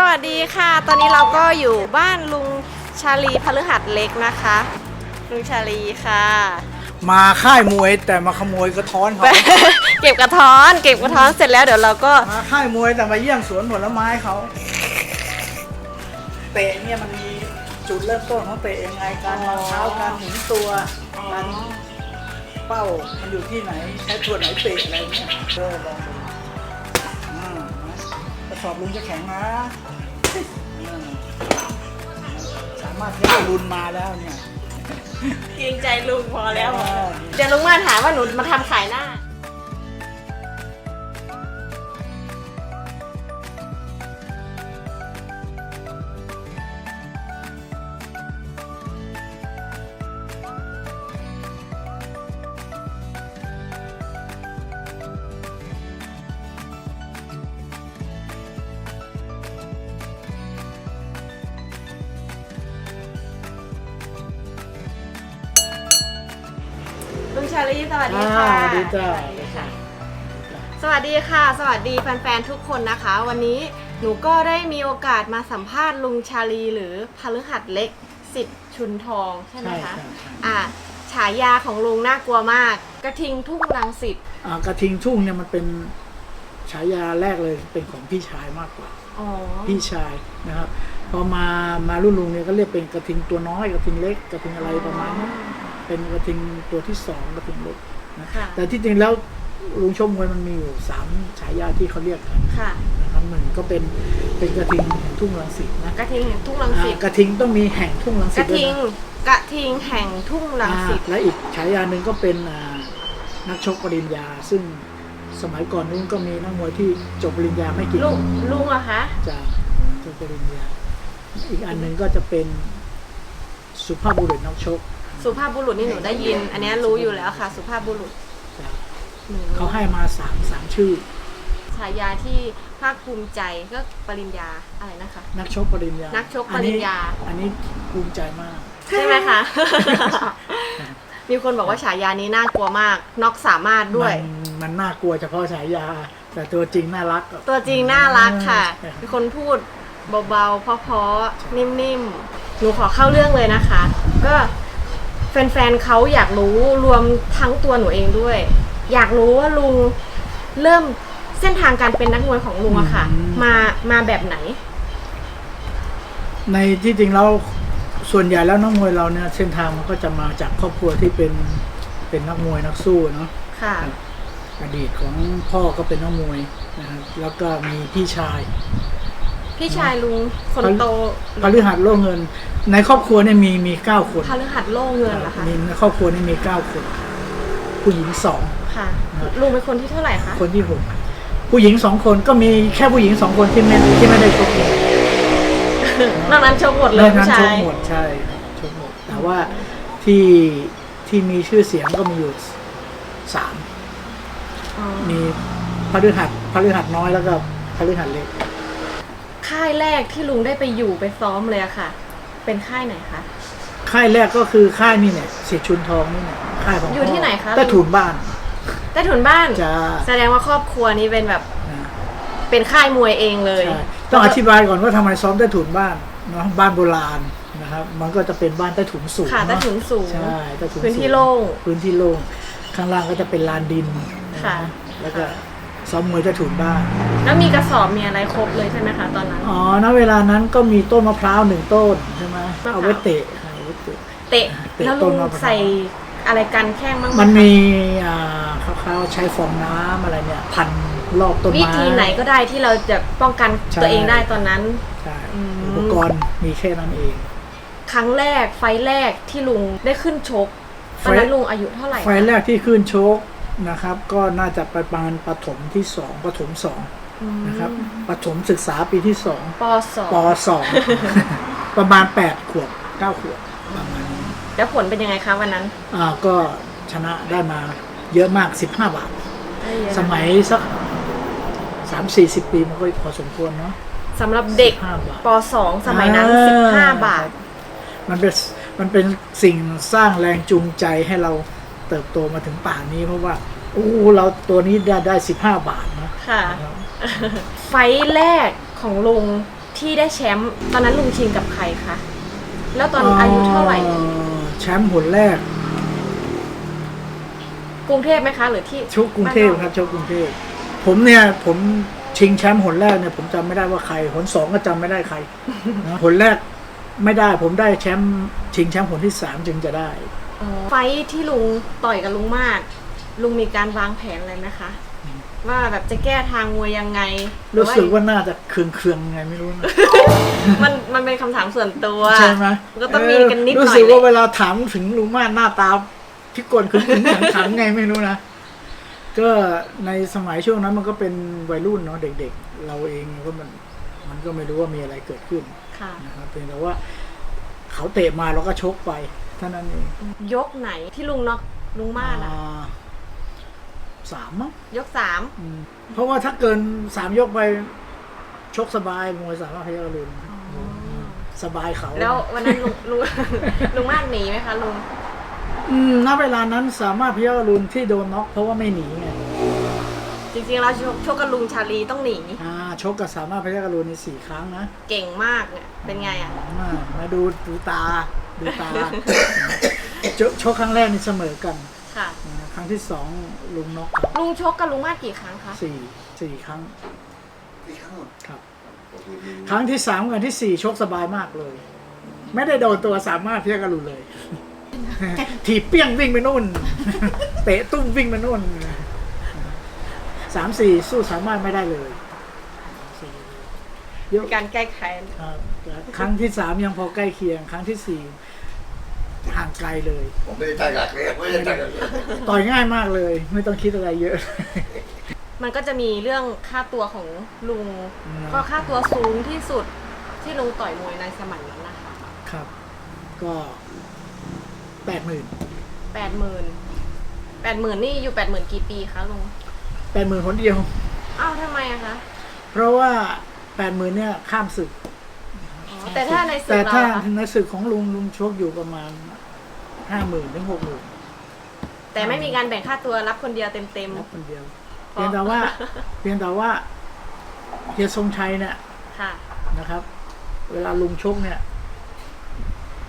สวัสดีค่ะ ตอนนี้เราก็อยู่บ้านลุงชาลีพฤหัสเล็กนะคะ ลุงชาลีค่ะ มาค่ายมวยแต่มาขโมยกระท้อนเขาเก็บกระท้อน เก็บกระท้อนเสร็จแล้วเดี๋ยวเราก็มาค่ายมวยแต่มาเยี่ยมสวนผลไม้เขาเตะเนี่ยมันมีจุดเริ่มต้นของเตะยังไงการวางเท้าการหมุนตัวการเป้ามันอยู่ที่ไหนใช้ตัวไหนเตะอะไรเนี่ยเออลองดูอ่านะกระ สอบลุงจะแข็งนะสามารถใช้เอารุนมาแล้วเนี่ย เกรงใจลุงพอแล้ว เดี๋ยวลุงมาถามว่าหนูมาทำขายหน้า ลุงชาลีสวัสดีค่ะ อ่าสวัสดีจ้าสวัสดีค่ะ สวัสดีค่ะ สวัสดีแฟนๆทุกคนนะคะ วันนี้หนูก็ได้มีโอกาสมาสัมภาษณ์ลุงชาลีหรือพฤหัสเล็กสิทธิ์ชุนทองใช่ไหมใช่คะ ใช่ใช่ อ่าฉายาของลุงน่ากลัวมาก กระทิงทุ่งรังสิตอ่ากระทิงทุ่งเนี่ยมันเป็นฉายาแรกเลยเป็นของพี่ชายมากกว่า อ๋อพี่ชายนะครับ พอมามารุ่นลุงเนี่ยก็เรียกเป็นกระทิงตัวน้อยกระทิงเล็กกระทิงอะไรประมาณนี้ เป็นกระทิงตัวที่สองกระทิงเล็กนะค่ะ แต่ที่จริงแล้วลุงชมมวยมันมีอยู่สามฉายาที่เขาเรียกกันค่ะ นะครับหนึ่งก็เป็นเป็นกระทิงแห่งทุ่งรังสิตนะกระทิงแห่งทุ่งรังสิต อ่ากระทิงต้องมีแห่งทุ่งรังกสิตระด้วยทิง นะกระทิงแห่งทุ่งรังสิต อ่าและอีกฉายาหนึ่งก็เป็นอ่านักชกปริญญา ซึ่งสมัยก่อนนู้นก็มีนักมวยที่จบปริญญาไม่กี่ลุคงน ลุงอะคะ จะจบปริญญาอีกอันหนึ่งก็จะเป็นสุภาพบุรุษนักชก สุภาพบุรุษนี่หนูได้ยิน อันเนี้ยรู้อยู่แล้วค่ะ สุภาพบุรุษจะหนูเขาให้มาสามสามชื่อฉายาที่ภาคภูมิใจก็ปริญญาอะไรนะคะ นักชกปริญญานันักชกปริญญา อันนี้ภูมิใจมาก ใช่ไหมคะ มีคนบอกว่าฉายานี้น่ากลัวมาก นอกสามารถด้วย มันมันน่ากลัวเฉพาะฉายา แต่ตัวจริงน่ารัก ตัวจริงน่ารักค่ะใช่มีคนพูดเบาๆเพราะๆนิ่มๆหนูขอเข้าเรื่องเลยนะคะ ก็ แฟนๆเขาอยากรู้รวมทั้งตัวหนูเองด้วย อยากรู้ว่าลุงเริ่มเส้นทางการเป็นนักมวยของลุงอะค่ะมามาแบบไหน ในที่จริงแล้วส่วนใหญ่แล้วนักมวยเราเนี่ยเส้นทางมันก็จะมาจากครอบครัวที่เป็นเป็นนักมวยนักสู้เนาะ ค่ะ อดีตของพ่อก็เป็นนักมวยนะครับ แล้วก็มีพี่ชาย พี่ชายลุงคนโตพฤหัสโล่เงิน ในครอบครัวเนี่ยมีมีเก้าคนพฤหัสโล่เงินเหรอคะมีในครอบครัวนี่มีเก้าคน ผู้หญิงสองค่ะลุงเป็นคนที่เท่าไหร่คะคนที่หกผู้หญิงสองคนก็มีแค่ผู้หญิงสองคนที่ไม่ที่ไม่ได้ชกมวยนอกนั้นชกหมดเลยนอกนั้ผู้นชาชกยหมดใช่ชกหมดแต่ว่าที่ที่มีชื่อเสียงก็มีอยู่สามอ๋อมีพฤหัสพฤหัสน้อยแล้วก็พฤหัสเล็ก ค่ายแรกที่ลุงได้ไปอยู่ไปซ้อมเลยอะค่ะ เป็นค่ายไหนคะ ค่ายแรกก็คือค่ายนี่เนี่ยเสียชุนทองนี่เนี่ยค่ายของอยู่ที่ไหนคะ ใต้ถุนบ้าน ใต้ถุนบ้านจะแสดงว่าครอบครัวนี้เป็นแบบนะเป็นค่ายมวยเองเลย ใช่ต้องอธิบายก่อนว่าทำไมซ้อมใต้ถุนบ้านเนาะบ้านโบราณนะครับ มันก็จะเป็นบ้านใต้ถุนสูงค่ะเนอะใต้ถุนสูงใช่ใต้ถุนพื้นที่สูโล่งพื้นที่โล่งข้างล่างก็จะเป็นลานดินค่ะนแล้วก็ ซ้อมมวยใต้ถุนบ้านแล้วมีกระสอบมีอะไรครบเลยใช่ไหมคะตอนนั้น อ๋อณเวลานั้นก็มีต้นมะพร้าวหนึ่งต้นใช่ไหมมะพร้าวเอาไว้เตะเอาไว้เตะ เตะเตะแล้วต้ลุนงมะพร้าว ใส่อะไรกันแข้งบ้างไหมันมีอ่าเขาๆใช้ฟองน้ำอะไรเนี่ยพันรอบต้นไม้ วิธีไหนก็ได้ที่เราจะป้องกันใช่ ตัวเองได้ตอนนั้น ใช่อืม อุปกรณ์มีแค่นั้นเอง ครั้งแรกไฟล์แรกที่ลุงได้ขึ้นชกตอนนั้นลุงอายุเท่าไหร่คะไฟล์แรกที่ขึ้นโชค นะครับ ก็น่าจะประมาณปฐมที่สองปฐมสองอืมนะครับปฐมศึกษาปีที่สองปสองปสองประมาณแปดขวบเก้าขวบประมาณนี้แล้วผลเป็นยังไงคะวันนั้น อ่าก็ชนะได้มาเยอะมากสิบห้าบาท สมัยสักสามสี่สิบปีมันก็พอสมควรเนาะสำหรับเด็กห้าบาทป .2 สมัยนั้นอ่า15บาท มันเป็นมันเป็นสิ่งสร้างแรงจูงใจให้เรา เติบโตมาถึงป่านนี้เพราะว่าโอ้เราตัวนี้ได้ได้สิบห้าบาทนะค่ะ ไฟล์แรกของลุงที่ได้แชมป์ตอนนั้นลุงชิงกับใครคะ แล้วตอนอายุเท่าไหร่อ่อแชมป์หนแรกกรุงเทพไหมคะ หรือที่ชกกรุงเทพานนอกครับชกกรุงเทพผมเนี่ยผมชิงแชมป์หนแรกเนี่ยผมจำไม่ได้ว่าใครหนสองก็จำไม่ได้ใครนะหนแรกไม่ได้ผมได้แชมป์ชิงแชมป์หนที่สามจึงจะได้อ๋อ ไฟท์ที่ลุงต่อยกับลุงมาก ลุงมีการวางแผนอะไรไหมคะ ว่าแบบจะแก้ทางมวยยังไงหอรู้สึกว่าน่าจะเคืองเคืองๆไงไม่รู้นะมันมันเป็นคำถามส่วนตัวใช่ไหมก็ต้องมีกันนิดหรู้น่อสึยกแหว่าละเวลาถามถึงลุงมาศหน้าตาพิกลขึงขึงขังขังไงไม่รู้นะ ก็ในสมัยช่วงนั้นมันก็เป็นวัยรุ่นเนาะเด็กๆ เราเองก็มันมันก็ไม่รู้ว่ามีอะไรเกิดขึ้นค่ะ นะครับเพียงแต่ว่าเขาเตะมาเราก็ชกไป เท่านั้นเองยกไหนที่ลุงน็อกลุงมาดอะอ่าสามมั้งยกสามอืมเพราะว่าถ้าเกินสามยกไปชกสบายมวยสามารถพยักรุนสบายเขาแล้ววันนั้นลุงลุง ลุงมาดหนีไหมคะลุงอืมณเวลานั้นสามารถพยักรุนที่โดนน็อกเพราะว่าไม่หนีไงจริงๆแล้วชกชกกับลุงชาลีต้องหนีอ่าชกกับสามารถพยักรุนในสี่ครั้งนะเก่งมากเนี่ยเป็นไงอะ อ่ามาดูดูตา ดูตาชกชกครั้งแรกนี่เสมอกันค่ะอ่าครั้งที่สองลุงน็อกลุงชกกับลุงมาดกี่ครั้งคะสี่สี่ครั้งอีกครั้งหมดครับโอ้โหดีครั้งที่สามกับที่สี่ชกสบายมากเลย ไม่ได้โดนตัวสามารถเพียกรุนเลย ถีบเปี้ยงวิ่งไปนู่น เตะตุ้มวิ่งไปนู่นสามสี่สู้สามารถไม่ได้เลย เยอะมีการแก้แค้นครับครั้งที่สามยังพอใกล้เคียง ครั้งที่สี่ห่างไกลเลย ผมไม่ได้ตั้งหลักเลยไม่ได้ตั้งหลักเลยต่อยง่ายมากเลย ไม่ต้องคิดอะไรเยอะ มันก็จะมีเรื่องค่าตัวของลุง อืม ก็ค่าตัวสูงที่สุดที่ลุงต่อยมวยในสมัยนั้นนะคะครับ ก็แปดหมื่นแปดหมื่นแปดหมื่นนี่อยู่แปดหมื่นกี่ปีคะลุงแปดหมื่นคนเดียว อ้าวทำไมอะคะเพราะว่า แปดหมื่นเนี่ยข้ามศึกอ๋อแต่ถ้าในศึแต่กเราถ้าอะคะในศึกของลุงลุงชกอยู่ประมาณห้าหมื่นถึงหกหมื่นแต่ไม่มีการแบ่งค่าตัวรับคนเดียวเต็มรับคนเดียวๆเพียงแต่ว่า เพียงแต่ว่าเฮียทรงชัยเนี่ยค่ะ นะครับ เวลาลุงชกเนี่ย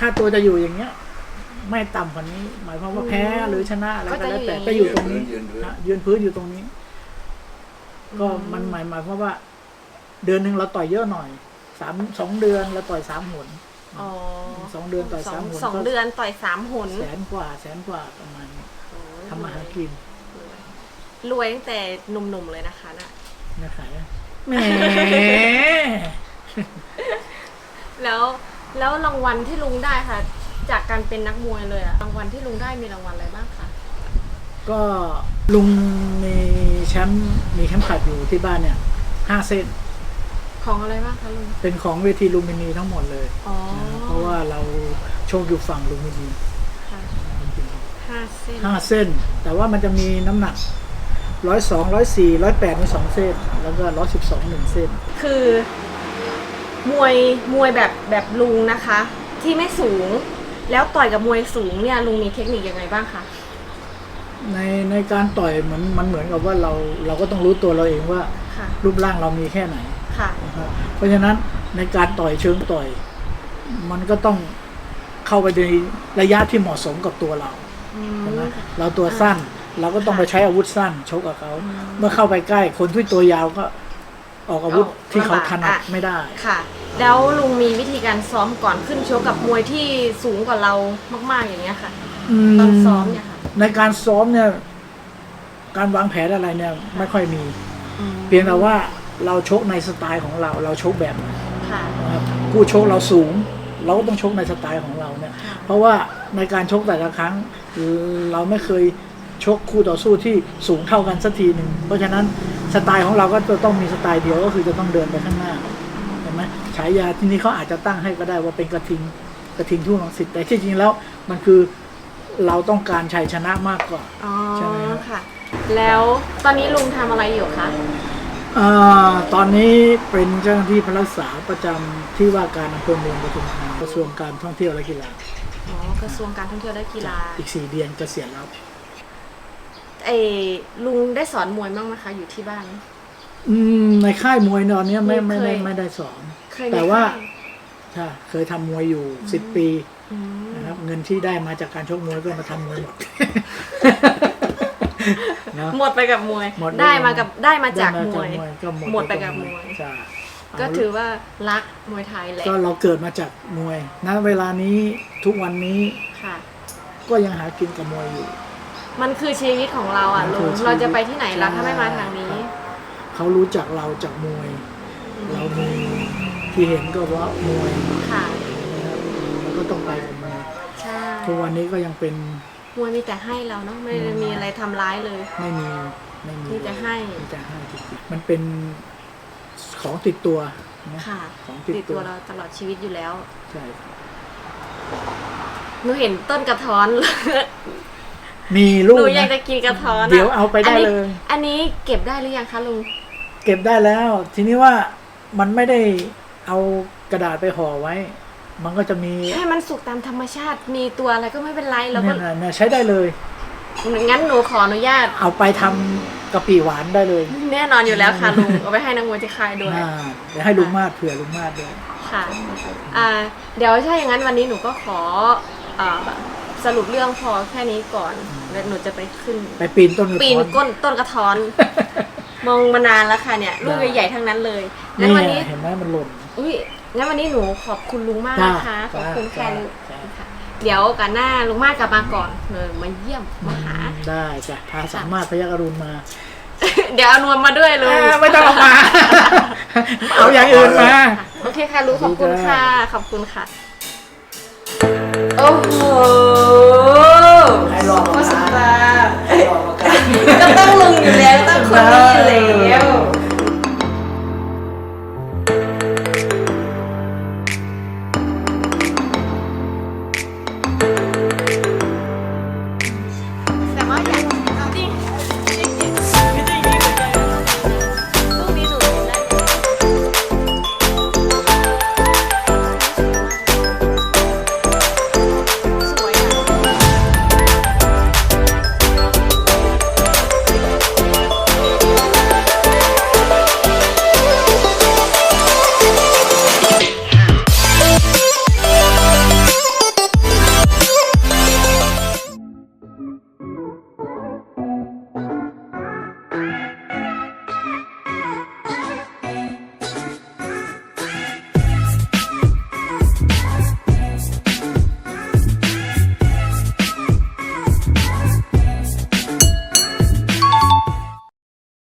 ค่าตัวจะอยู่อย่างเงี้ย ไม่ต่ำกว่านี้ หมายความว่าแพ้หรือชนะอะไรก็แล้วแต่ก็อยู่ตรงนี้ยืนพื้น ฮะยืนพื้นอยู่ตรงนี้ ก็มันหมายหมายความว่า เดือนหนึ่งเราต่อยเยอะหน่อยสามสองเดือนเราต่อยสามหนอ๋อสองเดือนต่อยสอสางมหนสองก็เดือนต่อยสามหนแสนกว่าแสนกว่าประมาณนี้ทำมาหากินรวยตั้งแต่หนุ่มๆเลยนะคะน่ะนะขายแหมแล้วแล้วรางวัลที่ลุงได้ค่ะ จากการเป็นนักมวยเลยอะรางวัลที่ลุงได้มีรางวัลอะไรบ้างคะก็ลุงมีแชมป์มีแชมป์ขัดอยู่ที่บ้านเนี่ยห้าเส้น ของอะไรบ้างคะลุง เป็นของเวทีลุมพินีทั้งหมดเลยอ๋อนะเพราะว่าเราโชคอยู่ฝั่งลุมพินีค่ะห้าเส้นห้าเส้น แต่ว่ามันจะมีน้ำหนักร้อยสองร้อยสี่ร้อยแปดมีสองเส้น แล้วก็ร้อยสิบสองหนึ่งเส้น คือมวยมวยแบบแบบลุงนะคะ ที่ไม่สูง แล้วต่อยกับมวยสูงเนี่ยลุงมีเทคนิคยังไงบ้างคะ ในในการต่อยเหมือนมันเหมือนกับว่าเราเราก็ต้องรู้ตัวเราเองว่า ค่ะ รูปร่างเรามีแค่ไหน ค่ะ นะครับเพราะฉะนั้นในการต่อยเชิงต่อย มันก็ต้องเข้าไปในระยะที่เหมาะสมกับตัวเราอืม ใช่ไหมเราตัวสั้นเราก็ต้องไปใช้อาวุธสั้นชกกับเขาเมื่อเข้าไปใกล้ คนที่ตัวยาวก็ออกอาวุธที่เขาถนัดไม่ได้ ค่ะ แล้วลุงมีวิธีการซ้อมก่อนขึ้นชกกับมวยที่สูงกว่าเรามาก ๆอย่างเงี้ยค่ะ ตอนซ้อมเนี่ยค่ะในการซ้อมเนี่ย การวางแผนอะไรเนี่ย ไม่ค่อยมี อืมเพียงแต่ว่า เราชกในสไตล์ของเรา เราชกแบบไหนค่ะ นะครับคู่ชกเราสูง เราก็ต้องชกในสไตล์ของเราเนี่ย ค่ะ เพราะว่าในการชกแต่ละครั้ง เราไม่เคยชกคู่ต่อสู้ที่สูงเท่ากันสักทีหนึ่งเพราะฉะนั้นสไตล์ของเราก็จะต้องมีสไตล์เดียวก็คือจะต้องเดินไปข้างหน้าเห็นไหมฉายาที่นี้เขาอาจจะตั้งให้ก็ได้ว่าเป็นกระทิงกระทิงทุ่งลังสิตแต่ที่จริงแล้วมันคือเราต้องการชัยชนะมากกว่า อ๋อใช่ไหมครับ ค่ะ แล้วตอนนี้ลุงทำอะไรอยู่คะ อาตอนนี้เป็นเจ้าหน้าที่พระรักษาประจำที่ว่าการอำเภอเมืองปทุมธานีกระทรวงการท่องเที่ยวและกีฬาอ๋อกระทรวงการท่องเที่ยวและกีฬาอีกสี่เดือนเกษียณแล้วเออลุงได้สอนมวยบ้างไหมคะ อยู่ที่บ้านกอืมในค่ายมวยตอนเนี้ยไม่ไม่ไม่เคได้ยไม่ได้สอน เคยมีแต่ว่าใครใช่เคยทำมวยอยู่สิบปีอืมนะครับ เงินที่ได้มาจากการชกมวยก็มาทำมวยหมด เนอะ หมดไปกับมวย หมดไปได้มากับได้มาจากได้มวย ก็หมดหมดไปกับมวย ใช่ก็เาถือว่ารักมวยไทยแหละก็เราเกิดมาจากมวยณเวลานี้ทุกวันนี้ค่ะ ก็ยังหากินกับมวยอยู่ มันคือชีวิตของเราอะมันลุคืองชีวิตเราจะไปที่ไหนล่ะถ้าไม่มาทางนี้ เขารู้จักเราจากมวย เรามีที่เห็นก็เพราะมวยค่ะ นะครับเราก็ต้องไปกับมวยใช่ ทุกวันนี้ก็ยังเป็น มวยมีแต่ให้เราเนาะไม่ได้มีอะไรทำร้ายเลย ไม่มีไม่มีมีแต่ให้มีแต่ให้จริงๆมันเป็นของติดตัวนะค่ะ ของติดติดตัตัววเราตลอดชีวิตอยู่แล้วใช่ครับหนูเห็นต้นกระท้อน มีหลูกนูอยากนะจะกินกระท้อนอะเดี๋ยวเอาไปได้นนี้เลย อันนี้เก็บได้หรือยังคะลุง เก็บได้แล้ว ทีนี้ว่ามันไม่ได้เอากระดาษไปห่อไว้ มันก็จะมีให้มันสุกตามธรรมชาติ มีตัวอะไรก็ไม่เป็นไรเราก็เนี่ยนะเนี่ยใช้ได้เลย งั้นหนูขออนุญาต เอาไปทำกะปิหวานได้เลยแน่นอนอยู่แล้วค่ะลุงเอาไปให้นักมวยที่ค่ายด้วย อ่าเดี๋ยวให้ลุงมาดเผื่อลุงมาดด้วย ค่ะ อ่า เดี๋ยวถ้าอย่างนั้นวันนี้หนูก็ขออ่าสรุปเรื่องพอแค่นี้ก่อนแล้วหนูจะไปขึ้น ไปปีนต้นกระปีนท้อน ก้นต้นกระท้อน มองมานานแล้วค่ะเนี่ย ลูกได้ ใหญ่ๆทั้งนั้นเลยงั้นี่นวันนี้เห็นไหมมันหล่น อุ้ยงั้นวันนี้หนูขอบคุณลุงมากนะคะขจ้าอบคุณค่ะจ้าลุงจ้าค่ะเดี๋ยวกันหน้าลุงมากกลับมาก่อนเออมาเยี่ยมมาหา ได้จ้ะพาสามารถพยักอรุณมา เดี๋ยวเอานวมมาด้วยลุงอ่าไม่ต้องเอามา เอาอย่างอื่นมา โอเคค่ะลุงขอบคุณดีจ้าค่ะ ขอบคุณค่ะ โอ้โหให้รอโคมาตรสกาตาร์ให้รอมาการก็ต้องลุงอยู่แล้วต้องคนนี้อยู่แล้ว